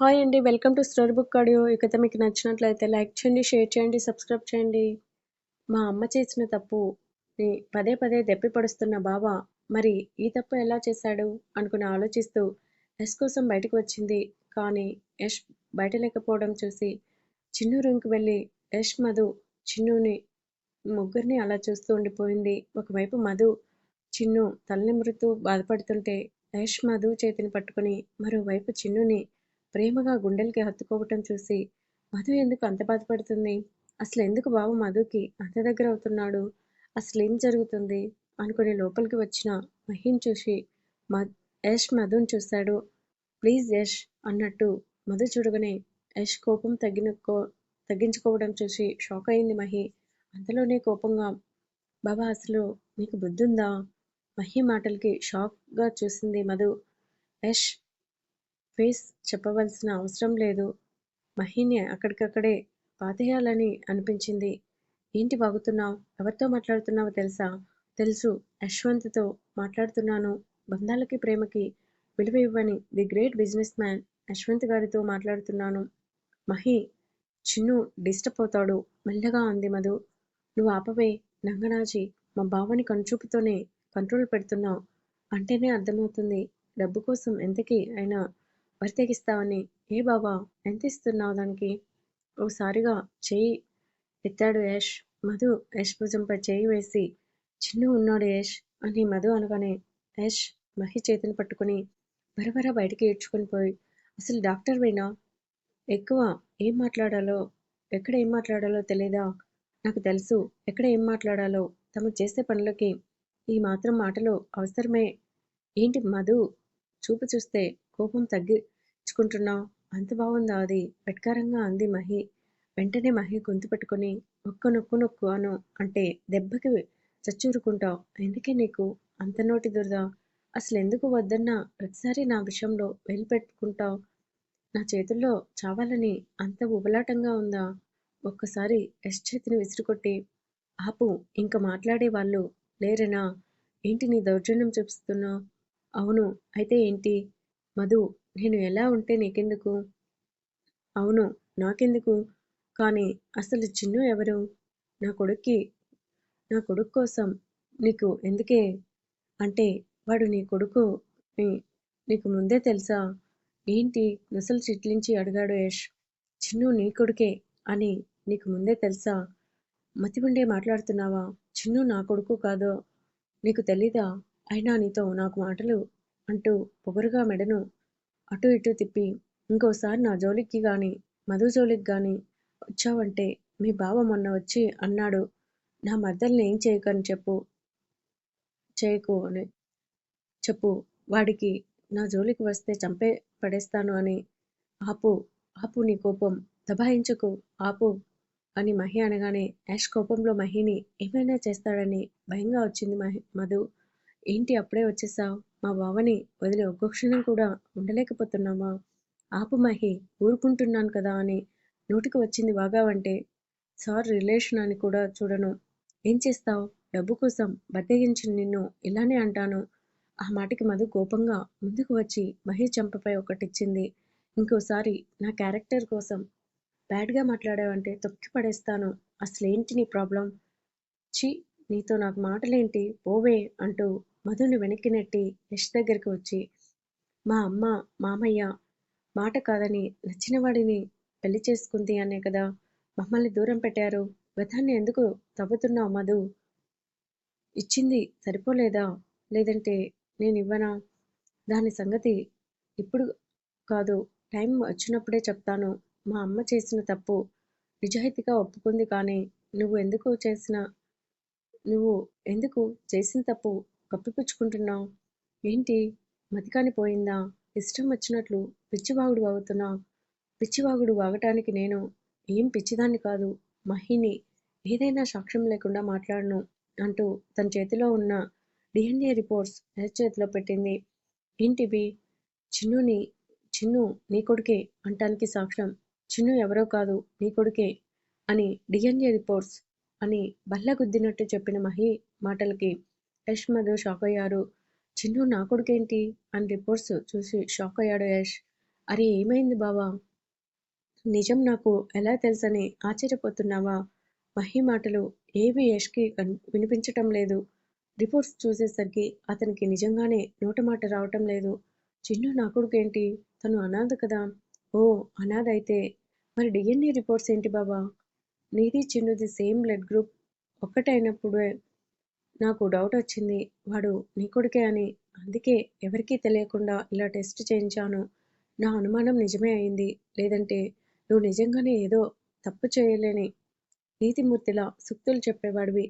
Hi అండి. Welcome to story book audio. ఈ మీకు నచ్చినట్లయితే లైక్ చేయండి, షేర్ చేయండి, సబ్స్క్రైబ్ చేయండి. మా అమ్మ చేసిన తప్పు పదే పదే దెప్పి పడుస్తున్న బావ మరి ఈ తప్పు ఎలా చేశాడు అనుకుని ఆలోచిస్తూ యశ్ కోసం బయటకు వచ్చింది. కానీ యష్ బయట లేకపోవడం చూసి చిన్ను రూమ్కి వెళ్ళి యష్, మధు, చిన్నుని ముగ్గురిని అలా చూస్తూ ఉండిపోయింది. ఒకవైపు మధు, చిన్ను తలనిమురుతూ బాధపడుతుంటే యష్ మధు చేతిని పట్టుకుని మరోవైపు చిన్నుని ప్రేమగా గుండెలకి హత్తుకోవటం చూసి మధు ఎందుకు అంత బాధపడుతుంది? అసలు ఎందుకు బాబు మధుకి అంత దగ్గర అవుతున్నాడు? అసలేం జరుగుతుంది? అనుకుని లోపలికి వచ్చిన మహిని చూసి యష్ మధుని చూశాడు. ప్లీజ్ యష్ అన్నట్టు మధు చూడగానే యష్ కోపం తగ్గినకో తగ్గించుకోవడం చూసి షాక్ అయింది మహి. అంతలోనే కోపంగా బాబా అసలు నీకు బుద్ధుందా? మహి మాటలకి షాక్గా చూసింది మధు. యష్ స్పేస్ చెప్పవలసిన అవసరం లేదు. మహిని అక్కడికక్కడే పాతేయాలని అనిపించింది. ఏంటి వాగుతున్నావు ఎవరితో మాట్లాడుతున్నావో తెలుసా? తెలుసు యశ్వంత్తో మాట్లాడుతున్నాను. బంధాలకి, ప్రేమకి విలువ ఇవ్వని the great business man Yashwant గారితో మాట్లాడుతున్నాను. మహి చిన్ను డిస్టర్బ్ అవుతాడు మెల్లగా అంది మధు. నువ్వు ఆపవే నంగనాచి మా బావని కనుచూపుతోనే కంట్రోల్ పెడుతున్నావు అంటేనే అర్థమవుతుంది. డబ్బు కోసం ఎంతకీ అయినా బరితెగిస్తావని. ఏ బాబా ఎంత ఇస్తున్నావు దానికి? ఓసారిగా చెయ్యి ఎత్తాడు యష్. మధు యష్ భుజంపై చేయి వేసి చిన్ను ఉన్నాడు యష్ అని మధు అనగానే యష్ మహి చేతిని పట్టుకుని బరబరా బయటికి ఏడ్చుకొని పోయి అసలు డాక్టర్ వేనా ఎక్కువ ఏం మాట్లాడాలో ఎక్కడ ఏం మాట్లాడాలో తెలీదా? నాకు తెలుసు ఎక్కడ ఏం మాట్లాడాలో. తమ చేసే పనులకి ఈ మాత్రం మాటలు అవసరమే ఏంటి మధు చూపు చూస్తే కోపం తగ్గించుకుంటున్నావు అంత బాగుందా అది? వెటకారంగా అంది మహి. వెంటనే మహి గొంతు పట్టుకుని ఒక్క నొక్కు నొక్కు అను అంటే దెబ్బకి చచ్చూరుకుంటావు ఎందుకే నీకు అంత నోటి దురదా అసలు ఎందుకు వద్దన్నా ప్రతిసారి నా విషయంలో వెళ్ళి పెట్టుకుంటావు నా చేతుల్లో చావాలని అంత ఉబలాటంగా ఉందా? ఒక్కసారి ఎస్ చేతిని విసిరికొట్టి ఆపు ఇంక మాట్లాడే వాళ్ళు లేరనా? ఏంటి నీ దౌర్జన్యం చూపిస్తున్నావు అవును అయితే ఏంటి? మధు నేను ఎలా ఉంటే నీకెందుకు? అవును నాకెందుకు? కానీ అసలు చిన్ను ఎవరు? నా కొడుక్కి నా కొడుకు కోసం నీకు ఎందుకే? అంటే వాడు నీ కొడుకు నీకు ముందే తెలుసా? ఏంటి నొసలు చిట్లించి అడిగాడు యష్. చిన్ను నీ కొడుకే అని నీకు ముందే తెలుసా? మతివుండే మాట్లాడుతున్నావా? చిన్ను నా కొడుకు కాదో నీకు తెలీదా? అయినా నీతో నాకు మాటలు అంటూ పొగరుగా మెడను అటు ఇటు తిప్పి ఇంకోసారి నా జోలికి గాని మధు జోలికి గాని వచ్చావంటే మీ బావ మొన్న వచ్చి అన్నాడు నా మరదల్ని ఏం చేయకని చెప్పు చేయకు అని చెప్పు వాడికి నా జోలికి వస్తే చంపే పడేస్తాను అని. ఆపు ఆపు నీ కోపం దబాయించకు ఆపు అని మహి అనగానే యాష్ కోపంలో మహిని ఏమైనా చేస్తాడని భయంగా వచ్చింది మహి మధు. ఏంటి అప్పుడే వచ్చేసావు మా బావని వదిలి ఒక్క క్షణం కూడా ఉండలేకపోతున్నావా? ఆపు మహి ఊరుకుంటున్నాను కదా అని నోటికి వచ్చింది బాగావంటే సార్ రిలేషన్ అని కూడా చూడను. ఏం చేస్తావు డబ్బు కోసం బద్దెగించిన నిన్ను ఇలానే అంటాను. ఆ మాటకి మధు కోపంగా ముందుకు వచ్చి మహి చెంపపై ఒకటిచ్చింది. ఇంకోసారి నా క్యారెక్టర్ కోసం బ్యాడ్గా మాట్లాడావంటే తొక్కి పడేస్తాను. అసలేంటి నీ ప్రాబ్లం? ఛీ నీతో నాకు మాటలేంటి? పోవే అంటూ మధుని వెనక్కి నెట్టి యష్ దగ్గరికి వచ్చి మా అమ్మ, మామయ్య మాట కాదని నచ్చిన వాడిని పెళ్ళి చేసుకుంది అనే కదా మమ్మల్ని దూరం పెట్టారు. గతాన్ని ఎందుకు తవ్వుతున్నావు మధు ఇచ్చింది సరిపోలేదా? లేదంటే నేను ఇవ్వనా దాని సంగతి ఇప్పుడు కాదు టైం వచ్చినప్పుడే చెప్తాను. మా అమ్మ చేసిన తప్పు నిజాయితీగా ఒప్పుకుంది కానీ నువ్వు ఎందుకు చేసిన నువ్వు ఎందుకు చేసిన తప్పు కప్పిపుచ్చుకుంటున్నావు ఏంటి మతికాని పోయిందా? ఇష్టం వచ్చినట్లు పిచ్చివాగుడు వాగుతున్నావ్. పిచ్చివాగుడు వాగటానికి నేను ఏం పిచ్చిదాన్ని కాదు. మహిని ఏదైనా సాక్ష్యం లేకుండా మాట్లాడను అంటూ తన చేతిలో ఉన్న డిఎన్ఏ రిపోర్ట్స్ ఎస్ చేతిలో పెట్టింది. ఏంటివి? చిన్నుని చిన్ను నీ కొడుకే అంటానికి సాక్ష్యం. చిన్ను ఎవరో కాదు నీ కొడుకే అని డిఎన్ఏ రిపోర్ట్స్ అని బల్లగుద్దినట్టు చెప్పిన మహి మాటలకి యష్, మధు షాకయ్యారు. చిన్ను నా కొడుకేంటి? అని రిపోర్ట్స్ చూసి షాక్ అయ్యాడు యష్. అరే ఏమైంది బావా? నిజం నాకు ఎలా తెలుసని ఆశ్చర్యపోతున్నావా? మహి మాటలు ఏవి యష్కి వినిపించటం లేదు రిపోర్ట్స్ చూసేసరికి అతనికి నిజంగానే నోట మాట రావటం లేదు. చిన్ను నా కొడుకేంటి? తను అనాథ కదా ఓ అనాథ అయితే మరి డిఎన్ఏ రిపోర్ట్స్ ఏంటి బాబా నీది చిన్నుది సేమ్ బ్లడ్ గ్రూప్ ఒక్కటైనప్పుడే నాకు డౌట్ వచ్చింది. వాడు నీ కొడుకే అని. అందుకే ఎవరికీ తెలియకుండా ఇలా టెస్ట్ చేయించాను. నా అనుమానం నిజమే అయింది. లేదంటే నువ్వు నిజంగానే ఏదో తప్పు చేయలేని నీతిమూర్తిలా సూక్తులు చెప్పేవాడివి.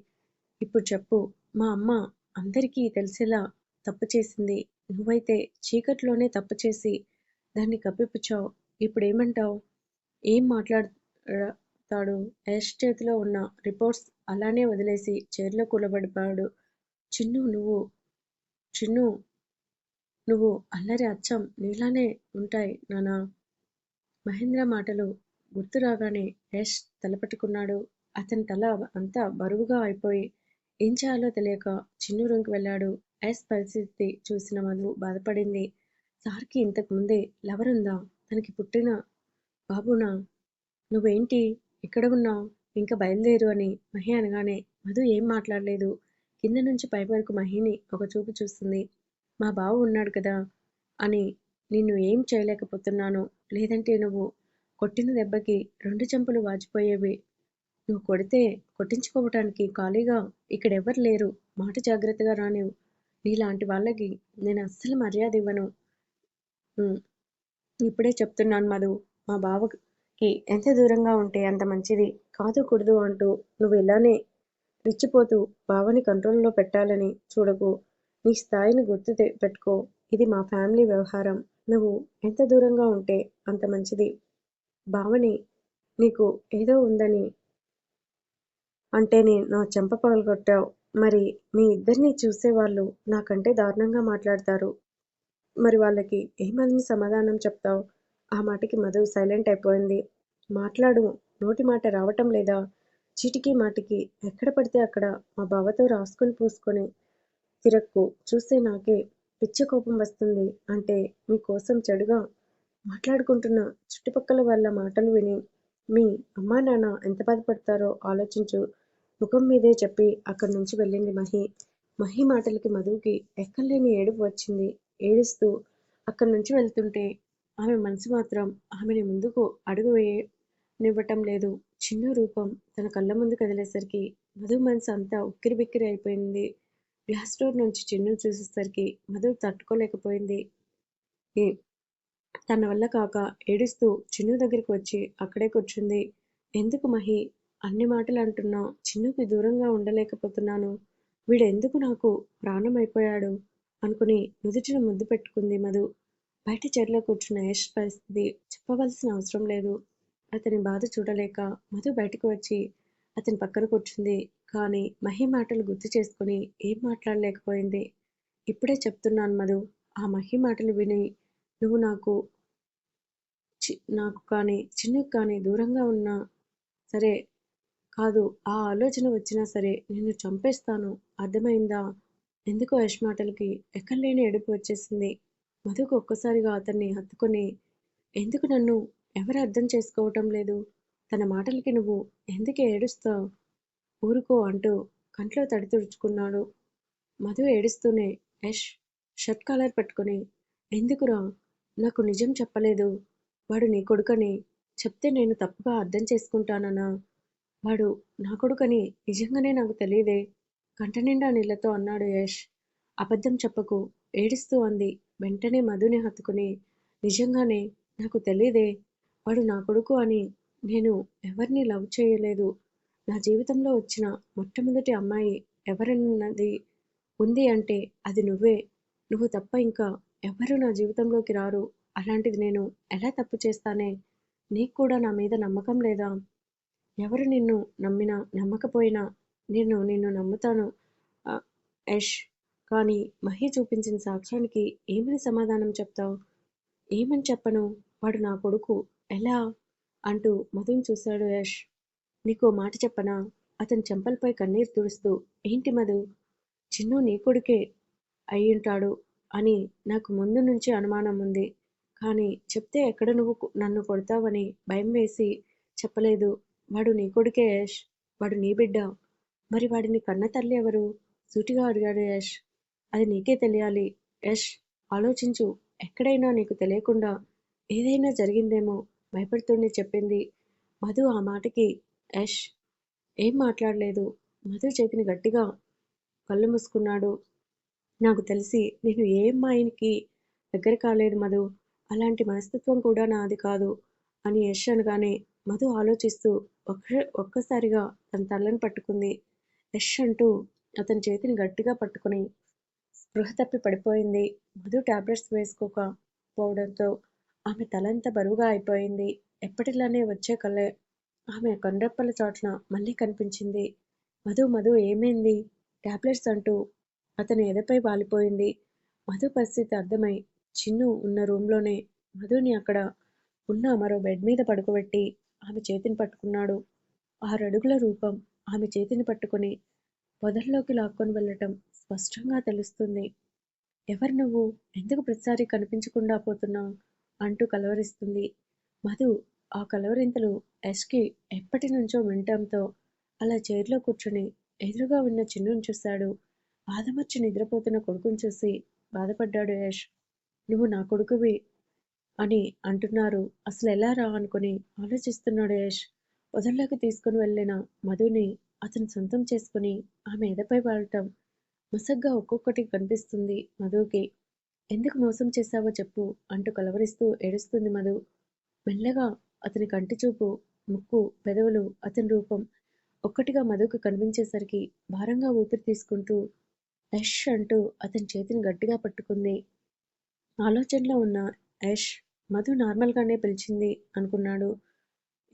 ఇప్పుడు చెప్పు మా అమ్మ అందరికీ తెలిసేలా తప్పు చేసింది. నువ్వైతే చీకట్లోనే తప్పు చేసి దాన్ని కప్పిపుచ్చావు. ఇప్పుడేమంటావు? ఏం తాడు యష్ చేతిలో ఉన్న రిపోర్ట్స్ అలానే వదిలేసి చైర్లో కూలబడిపోయాడు. చిన్ను నువ్వు చిన్ను నువ్వు అల్లరి అచ్చం నీలానే ఉంటాయి నానా మహేంద్ర మాటలు గుర్తు రాగానే యష్ తలపట్టుకున్నాడు. అతని తల అంతా బరువుగా అయిపోయి ఏం చేయాలో తెలియక చిన్ను రూమ్కి వెళ్ళాడు. యష్ పరిస్థితి చూసిన మధు బాధపడింది. సార్కి ఇంతకు ముందే లవరుందా తనకి పుట్టిన బాబునా? నువ్వేంటి? ఎక్కడ ఉన్నావు? ఇంకా బయలుదేరు అని మహి అనగానే మధు ఏం మాట్లాడలేదు. కింద నుంచి పై వరకు మహిని ఒక చూపు చూస్తుంది. మా బావ ఉన్నాడు కదా అని నిన్ను ఏం చేయలేకపోతున్నాను లేదంటే నువ్వు కొట్టిన దెబ్బకి రెండు చెంపలు వాచిపోయేవి. నువ్వు కొడితే కొట్టించుకోవటానికి ఖాళీగా ఇక్కడెవ్వరు లేరు. మాట జాగ్రత్తగా రానివు. నీలాంటి వాళ్ళకి నేను అస్సలు మర్యాద ఇవ్వను. ఇప్పుడే చెప్తున్నాను మధు. మా కి ఎంత దూరంగా ఉంటే అంత మంచిది. కాదు కూడదు అంటూ నువ్వు ఇలానే రిచ్చిపోతూ బావని కంట్రోల్లో పెట్టాలని చూడకు. నీ స్థాయిని గుర్తు పెట్టుకో. ఇది మా ఫ్యామిలీ వ్యవహారం. నువ్వు ఎంత దూరంగా ఉంటే అంత మంచిది. బావని నీకు ఏదో ఉందని అంటేనే నా చెంప పగలగొట్టావు. మరి మీ ఇద్దరిని చూసేవాళ్ళు నాకంటే దారుణంగా మాట్లాడతారు. మరి వాళ్ళకి ఏమని సమాధానం చెప్తావు? ఆ మాటకి మధు సైలెంట్ అయిపోయింది. మాట్లాడు నోటి మాట రావటం లేదా? చీటికి మాటికి ఎక్కడ పడితే అక్కడ మా బావతో రాసుకొని పూసుకొని తిరక్కు. చూస్తే నాకే పిచ్చి కోపం వస్తుంది. అంటే మీకోసం చెడుగా మాట్లాడుకుంటున్న చుట్టుపక్కల వాళ్ళ మాటలు విని మీ అమ్మా నాన్న ఎంత బాధపడతారో ఆలోచించు. ముఖం మీదే చెప్పి అక్కడి నుంచి వెళ్ళింది మహి. మహి మాటలకి మధుకి ఎక్కలేని ఏడుపు వచ్చింది. ఏడుస్తూ అక్కడి నుంచి వెళ్తుంటే ఆమె మనసు మాత్రం ఆమెని ముందుకు అడుగు వేయనివ్వటం లేదు. చిన్న రూపం తన కళ్ళ ముందు కదిలేసరికి మధు మనసు అంతా ఉక్కిరి బిక్కిరి అయిపోయింది. గ్లాస్ డోర్ నుంచి చిన్ను చూసేసరికి మధు తట్టుకోలేకపోయింది. తన వల్ల కాక ఏడుస్తూ చిన్ను దగ్గరికి వచ్చి అక్కడే కూర్చుంది. ఎందుకు మహి అన్ని మాటలు అంటున్నా చిన్నుకి దూరంగా ఉండలేకపోతున్నాను. వీడెందుకు నాకు ప్రాణం అయిపోయాడు అనుకుని నుదుటిన ముద్దు పెట్టుకుంది మధు. బయట చెర్లో కూర్చున్న యష్ పరిస్థితి చెప్పవలసిన అవసరం లేదు. అతని బాధ చూడలేక మధు బయటకు వచ్చి అతని పక్కన కూర్చుంది. కానీ మహి మాటలు గుర్తు చేసుకుని ఏం మాట్లాడలేకపోయింది. ఇప్పుడే చెప్తున్నాను మధు. ఆ మహి మాటలు విని నువ్వు నాకు చి నాకు కానీ చిన్నకు కానీ దూరంగా ఉన్నా సరే కాదు ఆ ఆలోచన వచ్చినా సరే నిన్ను చంపేస్తాను. అర్థమైందా? ఎందుకో యష్ మాటలకి ఎక్కడలేని ఎడుపు వచ్చేసింది? మధుకు ఒక్కసారిగా అతన్ని హత్తుకొని ఎందుకు నన్ను ఎవరు అర్థం చేసుకోవటం లేదు? తన మాటలకి నువ్వు ఎందుకే ఏడుస్తావు? ఊరుకో అంటూ కంట్లో తడి తుడుచుకున్నాడు. మధు ఏడుస్తూనే యష్ షర్ట్ కాలర్ పట్టుకుని ఎందుకురా? నాకు నిజం చెప్పలేదు. వాడు నీ కొడుకని చెప్తే నేను తప్పుగా అర్థం చేసుకుంటానన్నా. వాడు నా కొడుకని నిజంగానే నాకు తెలియదే. కంట నిండా నీళ్ళతో అన్నాడు యష్ అబద్ధం చెప్పకు ఏడుస్తూ అంది. వెంటనే మధుని హత్తుకుని నిజంగానే నాకు తెలియదే వాడు నా కొడుకు అని నేను ఎవరిని లవ్ చేయలేదు. నా జీవితంలో వచ్చిన మొట్టమొదటి అమ్మాయి ఎవరన్నది ఉంది అంటే అది నువ్వే. నువ్వు తప్ప ఇంకా ఎవరు నా జీవితంలోకి రారు. అలాంటిది నేను ఎలా తప్పు చేస్తానే? నీకు కూడా నా మీద నమ్మకం లేదా? ఎవరు నిన్ను నమ్మినా నమ్మకపోయినా నేను నిన్ను నమ్ముతాను. యష్ కానీ మహి చూపించిన సాక్ష్యానికి ఏమని సమాధానం చెప్తావు? ఏమని చెప్పను? వాడు నా కొడుకు. ఎలా? అంటూ మధుని చూశాడు యష్. నీకో మాట చెప్పనా? అతని చెంపలపై కన్నీరు తుడుస్తూ ఏంటి మధు? చిన్ను నీ కొడుకే అయ్యుంటాడు అని నాకు ముందు నుంచి అనుమానం ఉంది. కానీ చెప్తే ఎక్కడ నువ్వు నన్ను కొడతావని భయం వేసి చెప్పలేదు. వాడు నీ కొడుకే యష్. వాడు నీ బిడ్డ. మరి వాడిని కన్న తల్లి ఎవరు? సూటిగా అడిగాడు యష్. అది నీకే తెలియాలి. యష్ ఆలోచించు. ఎక్కడైనా నీకు తెలియకుండా ఏదైనా జరిగిందేమో భయపడుతూనే చెప్పింది మధు ఆ మాటకి. యష్ ఏం మాట్లాడలేదు. మధు చేతిని గట్టిగా కళ్ళు మూసుకున్నాడు. నాకు తెలిసి నేను ఏ అమ్మాయికి దగ్గర కాలేదు మధు. అలాంటి మనస్తత్వం కూడా నాది కాదు అని యష్ అనగానే మధు ఆలోచిస్తూ ఒక్క ఒక్కసారిగా తన తలని పట్టుకుంది. యష్ అంటూ అతని చేతిని గట్టిగా పట్టుకుని స్పృహ తప్పి పడిపోయింది. మధు టాబ్లెట్స్ వేసుకోకపోవడంతో ఆమె తలంతా బరువుగా అయిపోయింది. ఎప్పటిలానే వచ్చే కళ్ళే ఆమె కండ్రెప్పల చోట్ల మళ్ళీ కనిపించింది. మధు మధు ఏమైంది? టాబ్లెట్స్ అంటూ అతని ఎదపై వాలిపోయింది. మధు పరిస్థితి అర్థమై చిన్ను ఉన్న రూమ్లోనే మధుని అక్కడ ఉన్న మరో బెడ్ మీద పడుకోబెట్టి ఆమె చేతిని పట్టుకున్నాడు. ఆరడుగుల రూపం ఆమె చేతిని పట్టుకుని పొదల్లోకి లాక్కొని వెళ్ళటం స్పష్టంగా తెలుస్తుంది. ఎవరు నువ్వు? ఎందుకు ప్రతిసారి కనిపించకుండా పోతున్నావు అంటూ కలవరిస్తుంది. మధు ఆ కలవరింతలు యష్కి ఎప్పటి నుంచో వినటంతో అలా చైర్లో కూర్చుని ఎదురుగా ఉన్న చిన్నును చూశాడు. బాధమర్చి నిద్రపోతున్న కొడుకుని చూసి బాధపడ్డాడు యష్. నువ్వు నా కొడుకువి అని అంటున్నారు. అసలు ఎలా రా అనుకుని ఆలోచిస్తున్నాడు యష్. వదల్లోకి తీసుకుని వెళ్ళిన మధుని అతను సొంతం చేసుకుని ఆమె ఎదపై వాడటం మసగ్గా ఒక్కొక్కటి కనిపిస్తుంది. మధుకి ఎందుకు మోసం చేశావో చెప్పు అంటూ కలవరిస్తూ ఏడుస్తుంది మధు. మెల్లగా అతని కంటి చూపు ముక్కు పెదవులు అతని రూపం ఒక్కటిగా మధుకు కనిపించేసరికి భారంగా ఊపిరి తీసుకుంటూ యష్ అంటూ అతని చేతిని గట్టిగా పట్టుకుంది. ఆలోచనలో ఉన్న యష్ మధు నార్మల్గానే పిలిచింది అనుకున్నాడు.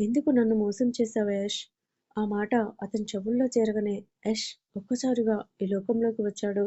ఎందుకు నన్ను మోసం చేశావు యష్? ఆ మాట అతని చెవుల్లో చేరగానే యష్ ఒక్కసారిగా ఈ లోకంలోకి వచ్చాడు.